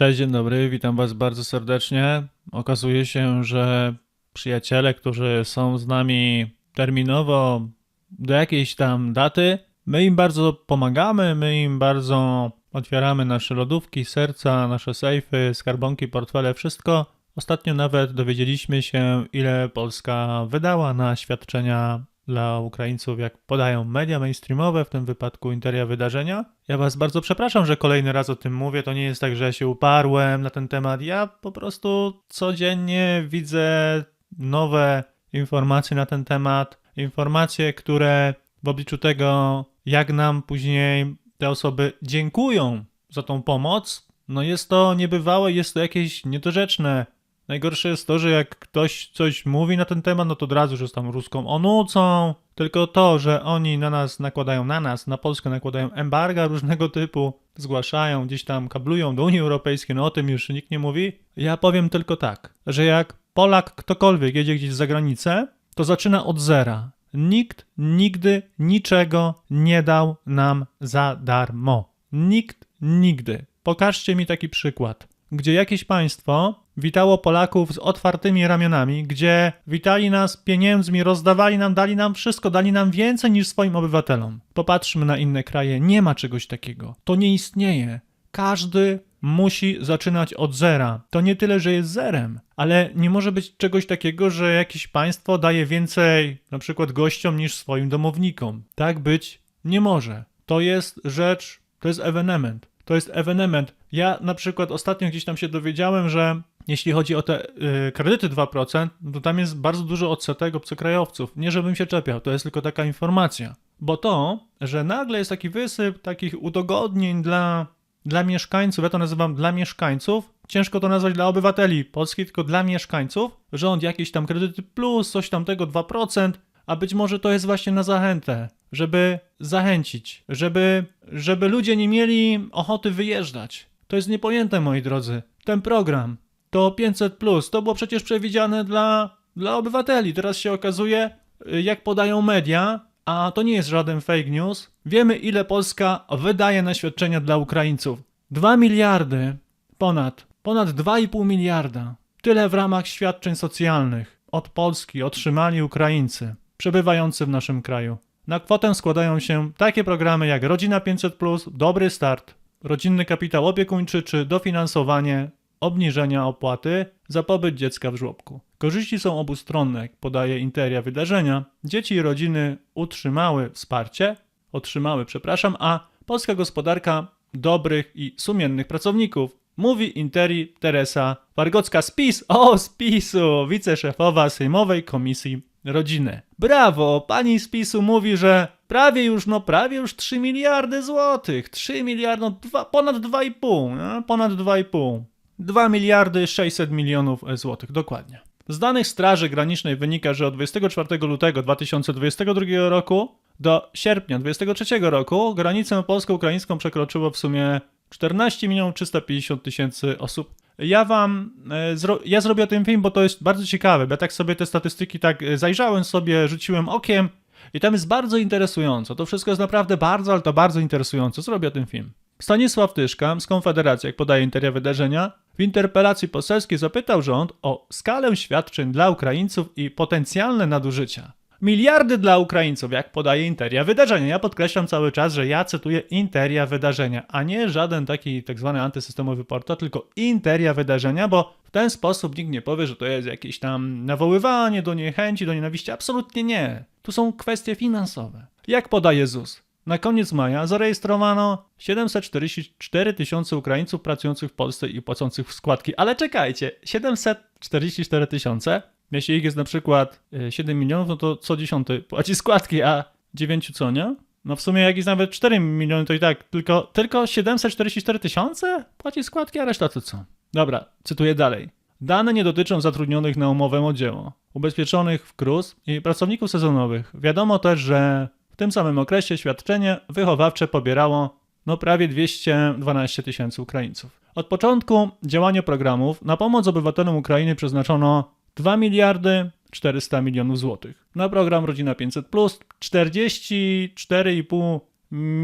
Cześć, dzień dobry, witam Was bardzo serdecznie. Okazuje się, że przyjaciele, którzy są z nami terminowo do jakiejś tam daty, my im bardzo pomagamy, my im bardzo otwieramy nasze lodówki, serca, nasze sejfy, skarbonki, portfele, wszystko. Ostatnio nawet dowiedzieliśmy się, ile Polska wydała na świadczenia dla Ukraińców, jak podają media mainstreamowe, w tym wypadku Interia Wydarzenia. Ja Was bardzo przepraszam, że kolejny raz o tym mówię. To nie jest tak, że ja się uparłem na ten temat. Ja po prostu codziennie widzę nowe informacje na ten temat. Informacje, które w obliczu tego, jak nam później te osoby dziękują za tą pomoc, no jest to niebywałe, jest to jakieś niedorzeczne. Najgorsze jest to, że jak ktoś coś mówi na ten temat, no to od razu już tam ruską onucą. Tylko to, że oni na nas nakładają, na nas, na Polskę nakładają embarga różnego typu, zgłaszają, gdzieś tam kablują do Unii Europejskiej, no o tym już nikt nie mówi. Ja powiem tylko tak, że jak Polak ktokolwiek jedzie gdzieś za granicę, to zaczyna od zera. Nikt nigdy niczego nie dał nam za darmo. Nikt nigdy. Pokażcie mi taki przykład, gdzie jakieś państwo witało Polaków z otwartymi ramionami, gdzie witali nas pieniędzmi, rozdawali nam, dali nam wszystko, dali nam więcej niż swoim obywatelom. Popatrzmy na inne kraje, nie ma czegoś takiego. To nie istnieje. Każdy musi zaczynać od zera. To nie tyle, że jest zerem, ale nie może być czegoś takiego, że jakieś państwo daje więcej na przykład gościom niż swoim domownikom. Tak być nie może. To jest rzecz, to jest ewenement. To jest ewenement. Ja na przykład ostatnio gdzieś tam się dowiedziałem, że jeśli chodzi o te y, kredyty 2%, to tam jest bardzo dużo odsetek obcokrajowców. Nie żebym się czepiał, to jest tylko taka informacja. Bo to, że nagle jest taki wysyp takich udogodnień dla, dla mieszkańców, ja to nazywam dla mieszkańców, ciężko to nazwać dla obywateli polskich, tylko dla mieszkańców, rząd jakieś tam kredyty plus, coś tam tego 2%, a być może to jest właśnie na zachętę, żeby zachęcić, żeby, żeby ludzie nie mieli ochoty wyjeżdżać. To jest niepojęte, moi drodzy. Ten program to 500, to było przecież przewidziane dla, dla obywateli. Teraz się okazuje, y, jak podają media, a to nie jest żaden fake news. Wiemy, ile Polska wydaje na świadczenia dla Ukraińców. 2 miliardy, ponad, ponad 2,5 miliarda. Tyle w ramach świadczeń socjalnych od Polski otrzymali Ukraińcy przebywający w naszym kraju. Na kwotę składają się takie programy jak Rodzina 500, Dobry Start, Rodzinny Kapitał Opiekuńczy czy dofinansowanie obniżenia opłaty za pobyt dziecka w żłobku. Korzyści są obustronne, jak podaje Interia Wydarzenia. Dzieci i rodziny utrzymały wsparcie, otrzymały, przepraszam, a polska gospodarka dobrych i sumiennych pracowników. Mówi Interi Teresa Wargocka z PiS, o z PiSu, wiceszefowa Sejmowej Komisji Rodziny. Brawo, pani z PiSu mówi, że prawie już, no prawie już 3 miliardy złotych, 3 miliardy, no dwa, ponad 2,5, no, ponad 2,5. 2 miliardy 600 milionów złotych, dokładnie. Z danych Straży Granicznej wynika, że od 24 lutego 2022 roku do sierpnia 2023 roku granicę polsko-ukraińską przekroczyło w sumie 14 milionów 350 tysięcy osób. Ja wam, e, ja zrobię tym film, bo to jest bardzo ciekawe, ja tak sobie te statystyki tak e, zajrzałem sobie, rzuciłem okiem i tam jest bardzo interesująco. To wszystko jest naprawdę bardzo, ale to bardzo interesujące. Zrobię tym film. Stanisław Tyszka z Konfederacji, jak podaje Interia Wydarzenia, w interpelacji poselskiej zapytał rząd o skalę świadczeń dla Ukraińców i potencjalne nadużycia. Miliardy dla Ukraińców, jak podaje Interia Wydarzenia. Ja podkreślam cały czas, że ja cytuję Interia Wydarzenia, a nie żaden taki tak zwany antysystemowy portal, tylko Interia Wydarzenia, bo w ten sposób nikt nie powie, że to jest jakieś tam nawoływanie do niechęci, do nienawiści. Absolutnie nie. Tu są kwestie finansowe. Jak podaje ZUS? Na koniec maja zarejestrowano 744 tysiące Ukraińców pracujących w Polsce i płacących składki. Ale czekajcie, 744 tysiące? Jeśli ich jest na przykład 7 milionów, no to co dziesiąty płaci składki, a 9 co nie? No w sumie jak jest nawet 4 miliony, to i tak tylko, tylko 744 tysiące płaci składki, a reszta to co? Dobra, cytuję dalej. Dane nie dotyczą zatrudnionych na umowę o dzieło, ubezpieczonych w KRUS i pracowników sezonowych. Wiadomo też, że tym samym okresie świadczenie wychowawcze pobierało no prawie 212 tysięcy Ukraińców. Od początku działania programów na pomoc obywatelom Ukrainy przeznaczono 2 miliardy 400 milionów złotych. Na program Rodzina 500 44,5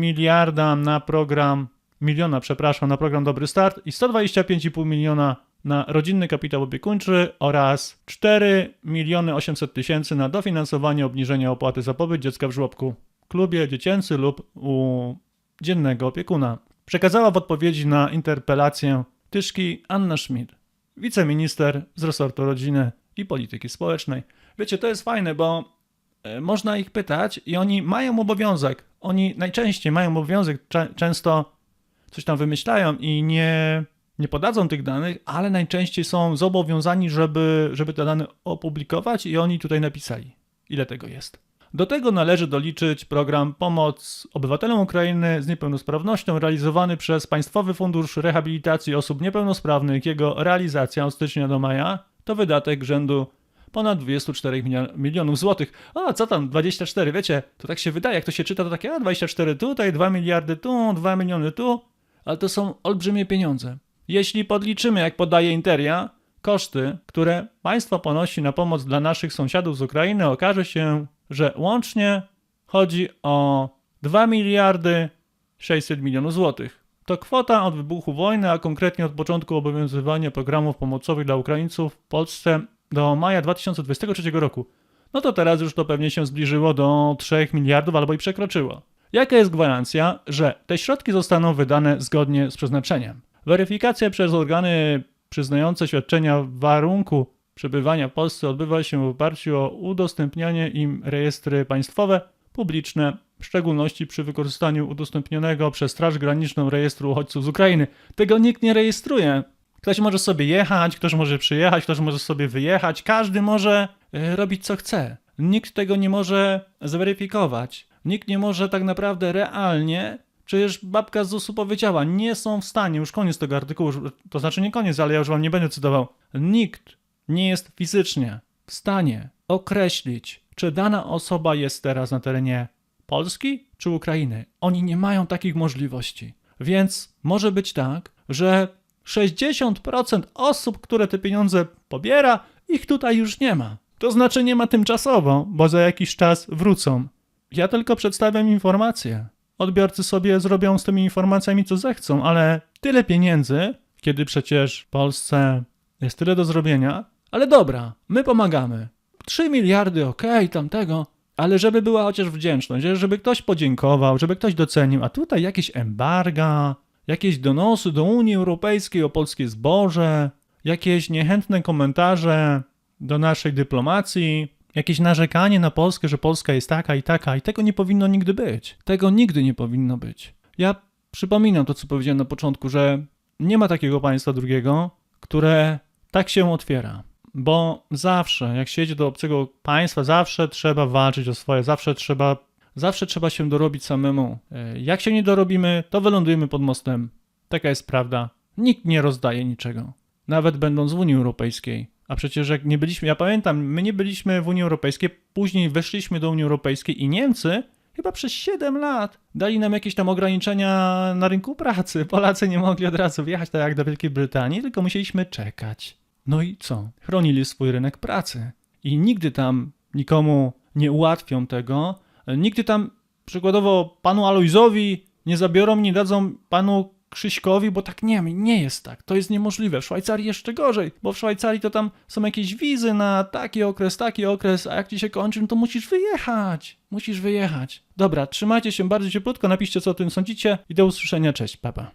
miliarda na program miliona, przepraszam, na program Dobry Start i 125,5 miliona na rodzinny kapitał opiekuńczy oraz 4 miliony 800 tysięcy na dofinansowanie obniżenia opłaty za pobyt dziecka w żłobku, klubie dziecięcy lub u dziennego opiekuna. Przekazała w odpowiedzi na interpelację Tyszki Anna Schmidt, wiceminister z resortu rodziny i polityki społecznej. Wiecie, to jest fajne, bo e, można ich pytać i oni mają obowiązek, oni najczęściej mają obowiązek, często coś tam wymyślają i nie, nie podadzą tych danych, ale najczęściej są zobowiązani, żeby, żeby te dane opublikować i oni tutaj napisali, ile tego jest. Do tego należy doliczyć program Pomoc obywatelom Ukrainy z niepełnosprawnością realizowany przez Państwowy Fundusz Rehabilitacji Osób Niepełnosprawnych. Jego realizacja od stycznia do maja to wydatek rzędu ponad 24 milio- milionów złotych. O, co tam, 24, wiecie, to tak się wydaje, jak to się czyta, to takie, a 24 tutaj, 2 miliardy tu, 2 miliony tu, ale to są olbrzymie pieniądze. Jeśli podliczymy, jak podaje Interia, koszty, które państwo ponosi na pomoc dla naszych sąsiadów z Ukrainy, okaże się, że łącznie chodzi o 2 miliardy 600 milionów złotych. To kwota od wybuchu wojny, a konkretnie od początku obowiązywania programów pomocowych dla Ukraińców w Polsce do maja 2023 roku. No to teraz już to pewnie się zbliżyło do 3 miliardów albo i przekroczyło. Jaka jest gwarancja, że te środki zostaną wydane zgodnie z przeznaczeniem? Weryfikacja przez organy przyznające świadczenia warunku przebywania w Polsce odbywa się w oparciu o udostępnianie im rejestry państwowe, publiczne, w szczególności przy wykorzystaniu udostępnionego przez Straż Graniczną rejestru uchodźców z Ukrainy. Tego nikt nie rejestruje. Ktoś może sobie jechać, ktoś może przyjechać, ktoś może sobie wyjechać, każdy może e, robić co chce. Nikt tego nie może zweryfikować. Nikt nie może tak naprawdę realnie Przecież babka z ZUS-u powiedziała, nie są w stanie, już koniec tego artykułu, to znaczy nie koniec, ale ja już wam nie będę cytował. Nikt nie jest fizycznie w stanie określić, czy dana osoba jest teraz na terenie Polski czy Ukrainy. Oni nie mają takich możliwości. Więc może być tak, że 60% osób, które te pieniądze pobiera, ich tutaj już nie ma. To znaczy nie ma tymczasowo, bo za jakiś czas wrócą. Ja tylko przedstawiam informacje. Odbiorcy sobie zrobią z tymi informacjami co zechcą, ale tyle pieniędzy, kiedy przecież w Polsce jest tyle do zrobienia. Ale dobra, my pomagamy. 3 miliardy, okej, tamtego, ale żeby była chociaż wdzięczność, żeby ktoś podziękował, żeby ktoś docenił, a tutaj jakieś embarga, jakieś donosy do Unii Europejskiej o polskie zboże, jakieś niechętne komentarze do naszej dyplomacji, jakieś narzekanie na Polskę, że Polska jest taka i taka, i tego nie powinno nigdy być. Tego nigdy nie powinno być. Ja przypominam to, co powiedziałem na początku, że nie ma takiego państwa drugiego, które tak się otwiera. Bo zawsze, jak się jedzie do obcego państwa, zawsze trzeba walczyć o swoje, zawsze trzeba, zawsze trzeba się dorobić samemu. E, Jak się nie dorobimy, to wylądujemy pod mostem. Taka jest prawda. Nikt nie rozdaje niczego. Nawet będąc w Unii Europejskiej. A przecież jak nie byliśmy, ja pamiętam, my nie byliśmy w Unii Europejskiej, później weszliśmy do Unii Europejskiej i Niemcy chyba przez 7 lat dali nam jakieś tam ograniczenia na rynku pracy. Polacy nie mogli od razu wjechać tak jak do Wielkiej Brytanii, tylko musieliśmy czekać. No i co? Chronili swój rynek pracy. I nigdy tam nikomu nie ułatwią tego. Nigdy tam przykładowo panu Alojzowi nie zabiorą, nie dadzą panu Krzyśkowi, bo tak nie, nie jest tak. To jest niemożliwe. W Szwajcarii jeszcze gorzej, bo w Szwajcarii to tam są jakieś wizy na taki okres, taki okres, a jak ci się kończy, no to musisz wyjechać. Musisz wyjechać. Dobra, trzymajcie się bardzo cieplutko, napiszcie co o tym sądzicie i do usłyszenia. Cześć, papa.